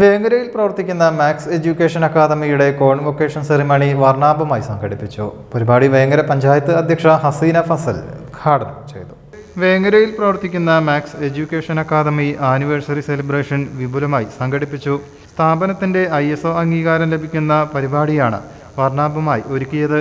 വേങ്ങരയിൽ പ്രവർത്തിക്കുന്ന Max education അക്കാദമിയുടെ convocation ceremony വർണാഭമായി സംഘടിപ്പിച്ചു. പരിപാടി വേങ്ങര പഞ്ചായത്ത് അധ്യക്ഷ ഹസീന ഫസൽ ഉദ്ഘാടനം ചെയ്തു. വേങ്ങരയിൽ പ്രവർത്തിക്കുന്ന Max Education Academy anniversary celebration വിപുലമായി സംഘടിപ്പിച്ചു. സ്ഥാപനത്തിന്റെ ഐ അംഗീകാരം ലഭിക്കുന്ന പരിപാടിയാണ് വർണാഭമായി ഒരുക്കിയത്.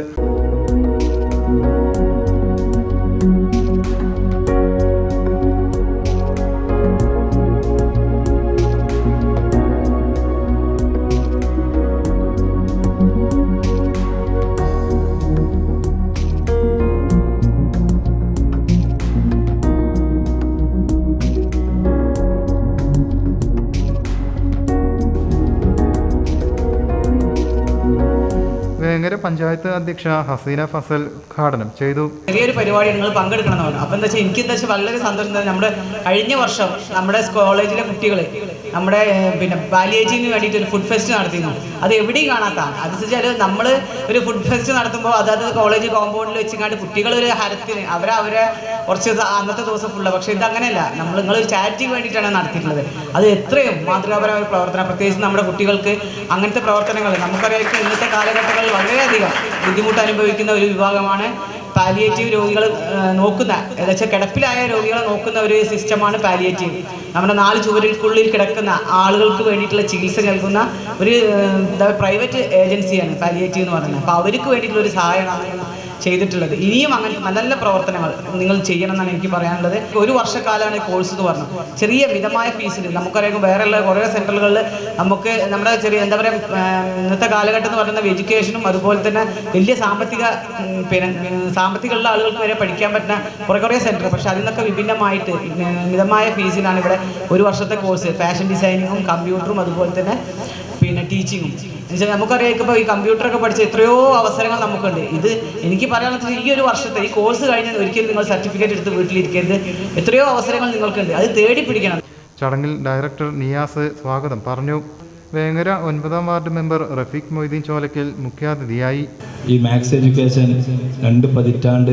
വേങ്ങര പഞ്ചായത്ത് അധ്യക്ഷ ഹസീന ഫസൽ ഉദ്ഘാടനം ചെയ്തു. ചെറിയൊരു പരിപാടി നിങ്ങൾ പങ്കെടുക്കണം എന്ന് പറഞ്ഞു. അപ്പോൾ എന്താ വെച്ചാൽ എനിക്ക് എന്താ വെച്ചാൽ വളരെ സന്തോഷം. നമ്മുടെ കഴിഞ്ഞ വർഷം നമ്മുടെ കോളേജിലെ കുട്ടികൾ നമ്മുടെ പിന്നെ ബാലിയേജിന് വേണ്ടിയിട്ട് ഒരു ഫുഡ് ഫെസ്റ്റ് നടത്തിയിരുന്നു. അത് എവിടെയും കാണാത്തതാണ് അത് വെച്ചാൽ നമ്മൾ ഒരു ഫുഡ് ഫെസ്റ്റ് നടത്തുമ്പോൾ അതായത് കോളേജ് കോമ്പൗണ്ടിൽ വെച്ചിങ്ങാണ്ട് കുട്ടികൾ ഒരു ഹരത്തിന് അവരെ അവരെ കുറച്ച് അന്നത്തെ ദിവസം ഫുള്ള് പക്ഷേ ഇത് അങ്ങനെയല്ല. നമ്മൾ നിങ്ങളൊരു ചാരിറ്റിക്ക് വേണ്ടിയിട്ടാണ് നടത്തിയിട്ടുള്ളത്. അത് എത്രയും മാതൃകാപരമായ പ്രവർത്തനം പ്രത്യേകിച്ച് നമ്മുടെ കുട്ടികൾക്ക് അങ്ങനത്തെ പ്രവർത്തനങ്ങൾ നമുക്കറിയാം ഇന്നത്തെ കാലഘട്ടങ്ങളിൽ വളരെയധികം ബുദ്ധിമുട്ട് അനുഭവിക്കുന്ന ഒരു വിഭാഗമാണ് പാലിയേറ്റീവ് രോഗികൾ നോക്കുന്ന ഏകദേശം കിടപ്പിലായ രോഗികളെ നോക്കുന്ന ഒരു സിസ്റ്റമാണ് പാലിയേറ്റീവ് നമ്മുടെ നാല് ചുവരുകൾക്കുള്ളിൽ കിടക്കുന്ന ആളുകൾക്ക് വേണ്ടിയിട്ടുള്ള ചികിത്സ നൽകുന്ന ഒരു പ്രൈവറ്റ് ഏജൻസിയാണ് പാലിയേറ്റീവ് എന്ന് പറയുന്നത്. അപ്പോൾ അവർക്ക് വേണ്ടിയിട്ടുള്ള ഒരു സഹായമാണ്. ചെയ്തിട്ടുള്ളത്. ഇനിയും അങ്ങനത്തെ നല്ല നല്ല പ്രവർത്തനങ്ങൾ നിങ്ങൾ ചെയ്യണം എന്നാണ് എനിക്ക് പറയാനുള്ളത്. ഒരു വർഷക്കാലമാണ് കോഴ്സ് എന്ന് പറഞ്ഞു ചെറിയ മിതമായ ഫീസിൽ നമുക്കറിയാം വേറെയുള്ള കുറേ സെന്ററുകളിൽ നമുക്ക് നമ്മുടെ ചെറിയ എന്താ പറയുക ഇന്നത്തെ കാലഘട്ടം എന്ന് പറയുന്നത് എഡ്യൂക്കേഷനും അതുപോലെ തന്നെ വലിയ സാമ്പത്തിക പിന്നെ സാമ്പത്തികമുള്ള ആളുകൾക്ക് വരെ പഠിക്കാൻ പറ്റുന്ന കുറേ കുറേ സെന്റർ പക്ഷേ അതിൽ നിന്നൊക്കെ വിഭിന്നമായിട്ട് മിതമായ ഫീസിലാണ് ഇവിടെ ഒരു വർഷത്തെ കോഴ്സ് ഫാഷൻ ഡിസൈനിങ്ങും കമ്പ്യൂട്ടറും അതുപോലെ തന്നെ പിന്നെ ടീച്ചിങ്ങും എന്നുവെച്ചാൽ നമുക്കറിയാം ഇപ്പോൾ ഈ കമ്പ്യൂട്ടറൊക്കെ പഠിച്ച എത്രയോ അവസരങ്ങൾ നമുക്കുണ്ട്. ഇത് എനിക്ക് പറയാനുള്ളത് ഈ ഒരു വർഷത്തെ ഈ കോഴ്സ് കഴിഞ്ഞാൽ ഒരിക്കലും നിങ്ങൾ സർട്ടിഫിക്കറ്റ് എടുത്ത് വീട്ടിലിരിക്കരുത്. എത്രയോ അവസരങ്ങൾ നിങ്ങൾക്കുണ്ട്. അത് തേടി പിടിക്കണം. ചടങ്ങിൽ ഡയറക്ടർ നിയാസ് സ്വാഗതം. പറഞ്ഞു വേങ്ങര ഒൻപതാം വാർഡ് മെമ്പർ റഫീഖ് മൊയ്തീൻ ചോലക്കൽ മുഖ്യാതിഥിയായി. ഈ മാത്സ് എഡ്യൂക്കേഷൻ രണ്ട് പതിറ്റാണ്ട്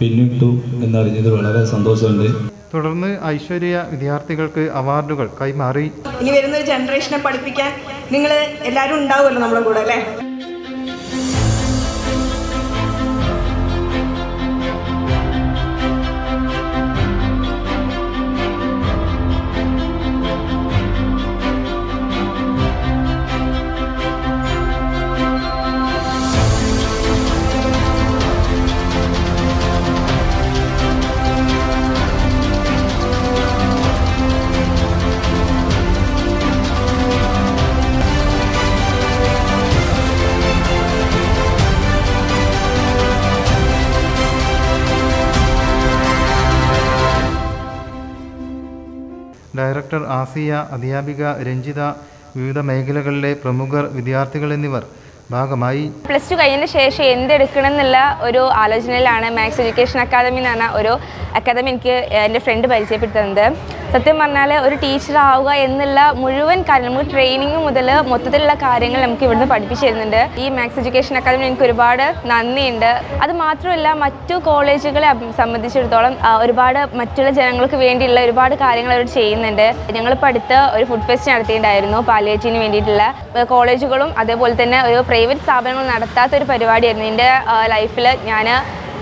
പിന്നിട്ടു എന്നറിഞ്ഞത് വളരെ സന്തോഷമുണ്ട്. തുടർന്ന് ഐശ്വര്യ വിദ്യാർത്ഥികൾക്ക് അവാർഡുകൾ കൈമാറി. ഇനി വരുന്ന ഒരു ജനറേഷനെ പഠിപ്പിക്കാൻ നിങ്ങൾ എല്ലാവരും ഉണ്ടാവുമല്ലോ നമ്മുടെ കൂടെ അല്ലേ? ഡയറക്ടർ ആസിയ അധ്യാപിക രഞ്ജിത വിവിധ മേഖലകളിലെ പ്രമുഖർ വിദ്യാർത്ഥികൾ എന്നിവർ ഭാഗമായി. പ്ലസ് ടു കഴിഞ്ഞ ശേഷം എന്തെടുക്കണം എന്നുള്ള ഒരു ആലോചനയിലാണ് മാത്സ് എഡ്യൂക്കേഷൻ അക്കാദമി എന്ന് പറഞ്ഞ ഒരു അക്കാദമി എനിക്ക് എന്റെ ഫ്രണ്ട് പരിചയപ്പെടുത്തുന്നത്. സത്യം പറഞ്ഞാൽ ഒരു ടീച്ചർ ആവുക എന്നുള്ള മുഴുവൻ കാര്യം നമുക്ക് ട്രെയിനിങ് മുതൽ മൊത്തത്തിലുള്ള കാര്യങ്ങൾ നമുക്ക് ഇവിടുന്ന് പഠിപ്പിച്ചു തരുന്നുണ്ട് ഈ മാത്സ് എഡ്യൂക്കേഷൻ അക്കാദമി എനിക്ക് ഒരുപാട് നന്ദിയുണ്ട്. അത് മാത്രമല്ല മറ്റു കോളേജുകളെ സംബന്ധിച്ചിടത്തോളം ഒരുപാട് മറ്റുള്ള ജനങ്ങൾക്ക് വേണ്ടിയുള്ള ഒരുപാട് കാര്യങ്ങൾ അവർ ചെയ്യുന്നുണ്ട്. ഞങ്ങൾ അടുത്ത് ഒരു ഫുഡ് ഫെസ്റ്റ് നടത്തിയിട്ടുണ്ടായിരുന്നു പാലിയേറ്റീവിന് വേണ്ടിയിട്ടുള്ള. കോളേജുകളും അതേപോലെ തന്നെ ഒരു പ്രൈവറ്റ് സ്ഥാപനങ്ങൾ നടത്താത്ത ഒരു പരിപാടിയായിരുന്നു. എന്റെ ലൈഫിൽ ഞാൻ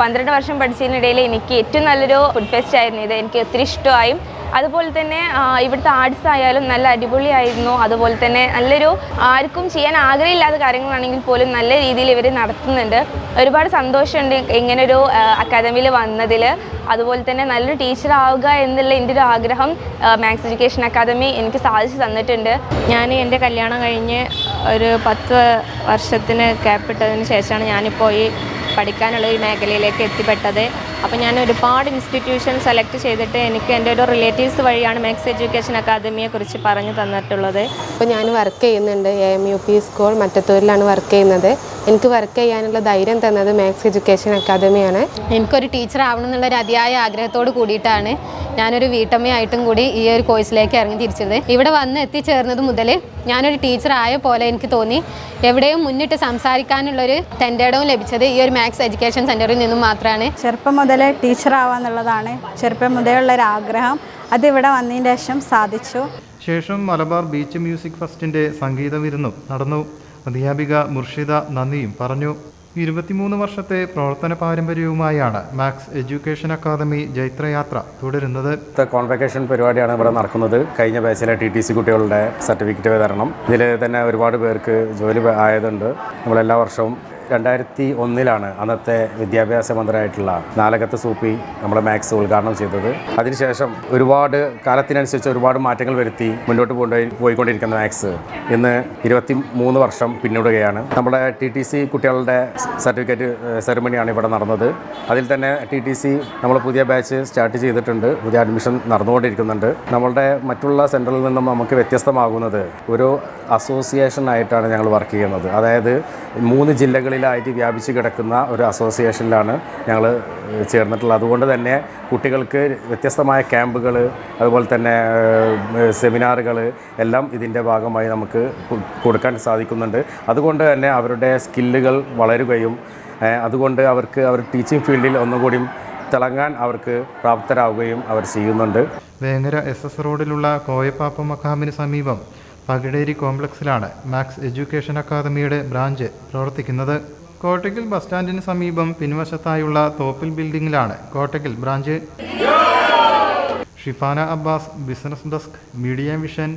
പന്ത്രണ്ട് വർഷം പഠിച്ചതിനിടയിൽ എനിക്ക് ഏറ്റവും നല്ലൊരു ഫുഡ് ഫെസ്റ്റ് ആയിരുന്നു. ഇത് എനിക്ക് ഒത്തിരി ഇഷ്ടമായി അതുപോലെ തന്നെ ഇവിടുത്തെ ആർട്സ് ആയാലും നല്ല അടിപൊളിയായിരുന്നു. അതുപോലെ തന്നെ നല്ലൊരു ആർക്കും ചെയ്യാൻ ആഗ്രഹമില്ലാത്ത കാര്യങ്ങളാണെങ്കിൽ പോലും നല്ല രീതിയിൽ ഇവർ നടത്തുന്നുണ്ട്. ഒരുപാട് സന്തോഷമുണ്ട് ഇങ്ങനൊരു അക്കാദമിയിൽ വന്നതിൽ അതുപോലെ തന്നെ നല്ലൊരു ടീച്ചർ ആവുക എന്നുള്ള എന്റെ ഒരു ആഗ്രഹം മാത്സ് എഡ്യൂക്കേഷൻ അക്കാദമി എനിക്ക് സാധിച്ചു തന്നിട്ടുണ്ട്. ഞാൻ എന്റെ കല്യാണം കഴിഞ്ഞ് ഒരു പത്ത് വർഷത്തിന് ക്യാപ്പിട്ടതിന് ശേഷമാണ് ഞാനിപ്പോൾ ഈ പഠിക്കാനുള്ള ഒരു മേഖലയിലേക്ക് എത്തിപ്പെട്ടത്. അപ്പോൾ ഞാൻ ഒരുപാട് ഇൻസ്റ്റിറ്റ്യൂഷൻ സെലക്ട് ചെയ്തിട്ട് എനിക്ക് എന്റെ ഒരു റിലേറ്റീവ്സ് വഴിയാണ് മാക്സ് എഡ്യൂക്കേഷൻ അക്കാദമിയെ കുറിച്ച് പറഞ്ഞു തന്നിട്ടുള്ളത്. അപ്പോൾ ഞാൻ വർക്ക് ചെയ്യുന്നുണ്ട്. A M U P school മറ്റത്തൂരിലാണ് work ചെയ്യുന്നത്. എനിക്ക് വർക്ക് ചെയ്യാനുള്ള ധൈര്യം തന്നത് മാക്സ് എഡ്യൂക്കേഷൻ അക്കാദമിയാണ് എനിക്കൊരു ടീച്ചർ ആവണം എന്നുള്ള ഒരു അതിയായ ആഗ്രഹത്തോട് കൂടിയിട്ടാണ് ഞാനൊരു വീട്ടമ്മയായിട്ടും കൂടി ഈ ഒരു കോഴ്സിലേക്ക് ഇറങ്ങി തിരിച്ചത്. ഇവിടെ വന്ന് എത്തിച്ചേർന്നത് മുതൽ ഞാനൊരു ടീച്ചർ ആയ പോലെ എനിക്ക് തോന്നി. എവിടെയും മുന്നിട്ട് സംസാരിക്കാനുള്ളൊരു തെന്റെടവും ലഭിച്ചത് ഈ ഒരു മാത്സ് എഡ്യൂക്കേഷൻ സെന്ററിൽ നിന്നും മാത്രമാണ് ചെറുപ്പം മുതലേ ടീച്ചറാവാന്നുള്ളതാണ് ചെറുപ്പം മുതലുള്ള ഒരു ആഗ്രഹം അത് ഇവിടെ വന്നതിന് ശേഷം സാധിച്ചു. ശേഷം മലബാർ ബീച്ച് മ്യൂസിക് ഫസ്റ്റിന്റെ സംഗീതം വിരുന്നും നടന്നു. അധ്യാപിക മുർഷിദ നന്ദിയും പറഞ്ഞു. ഇരുപത്തിമൂന്ന് വർഷത്തെ പ്രവർത്തന പാരമ്പര്യവുമായാണ് മാക്സ് എഡ്യൂക്കേഷൻ അക്കാദമി ജൈത്രയാത്ര തുടരുന്നത്. കോൺവെക്കേഷൻ പരിപാടിയാണ് ഇവിടെ നടക്കുന്നത്. കഴിഞ്ഞ ബാച്ചിലെ ടി ടി സി കുട്ടികളുടെ സർട്ടിഫിക്കറ്റ് വിതരണം. ഇതിൽ തന്നെ ഒരുപാട് പേർക്ക് ജോലി ആയതുണ്ട്. നമ്മളെല്ലാ വർഷവും രണ്ടായിരത്തി ഒന്നിലാണ് അന്നത്തെ വിദ്യാഭ്യാസ മന്ത്രിയായിട്ടുള്ള നാലകത്ത് സൂപ്പി നമ്മളെ മാത്സ് ഉദ്ഘാടനം ചെയ്തത്. അതിനുശേഷം ഒരുപാട് കാലത്തിനനുസരിച്ച് ഒരുപാട് മാറ്റങ്ങൾ വരുത്തി മുന്നോട്ട് പോയി പോയിക്കൊണ്ടിരിക്കുന്ന മാത്സ് ഇന്ന് ഇരുപത്തി മൂന്ന് വർഷം പിന്നിടുകയാണ്. നമ്മുടെ ടി ടി സി കുട്ടികളുടെ സർട്ടിഫിക്കറ്റ് സെറിമണിയാണ് ഇവിടെ നടന്നത്. അതിൽ തന്നെ ടി ടി സി നമ്മൾ പുതിയ ബാച്ച് സ്റ്റാർട്ട് ചെയ്തിട്ടുണ്ട്. പുതിയ അഡ്മിഷൻ നടന്നുകൊണ്ടിരിക്കുന്നുണ്ട്. നമ്മളുടെ മറ്റുള്ള സെന്ററിൽ നിന്നും നമുക്ക് വ്യത്യസ്തമാകുന്നത് ഒരു അസോസിയേഷൻ ആയിട്ടാണ് ഞങ്ങൾ വർക്ക് ചെയ്യുന്നത്. അതായത് മൂന്ന് ജില്ലകളിലായിട്ട് വ്യാപിച്ച് കിടക്കുന്ന ഒരു അസോസിയേഷനിലാണ് ഞങ്ങൾ ചേർന്നിട്ടുള്ളത്. അതുകൊണ്ട് തന്നെ കുട്ടികൾക്ക് വ്യത്യസ്തമായ ക്യാമ്പുകൾ അതുപോലെ തന്നെ സെമിനാറുകൾ എല്ലാം ഇതിന്റെ ഭാഗമായി നമുക്ക് കൊടുക്കാൻ സാധിക്കുന്നുണ്ട്. അതുകൊണ്ട് തന്നെ അവരുടെ സ്കില്ലുകൾ വളരുകയും അതുകൊണ്ട് അവർക്ക് അവർ ടീച്ചിങ് ഫീൽഡിൽ ഒന്നുകൂടി തിളങ്ങാൻ അവർക്ക് പ്രാപ്തരാവുകയും അവർ ചെയ്യുന്നുണ്ട്. വേങ്ങര എസ് എസ് റോഡിലുള്ള കോയപ്പാപ്പ മക്കാമിന് സമീപം പകിടേരി കോംപ്ലക്സിലാണ് മാക്സ് എഡ്യൂക്കേഷൻ അക്കാദമിയുടെ ബ്രാഞ്ച് പ്രവർത്തിക്കുന്നത്. കോട്ടയ്ക്കൽ ബസ് സ്റ്റാൻഡിന് സമീപം പിൻവശത്തായുള്ള Thoppil ബിൽഡിംഗിലാണ് Kottakkal branch. Shifana Abbas business desk Media Vision.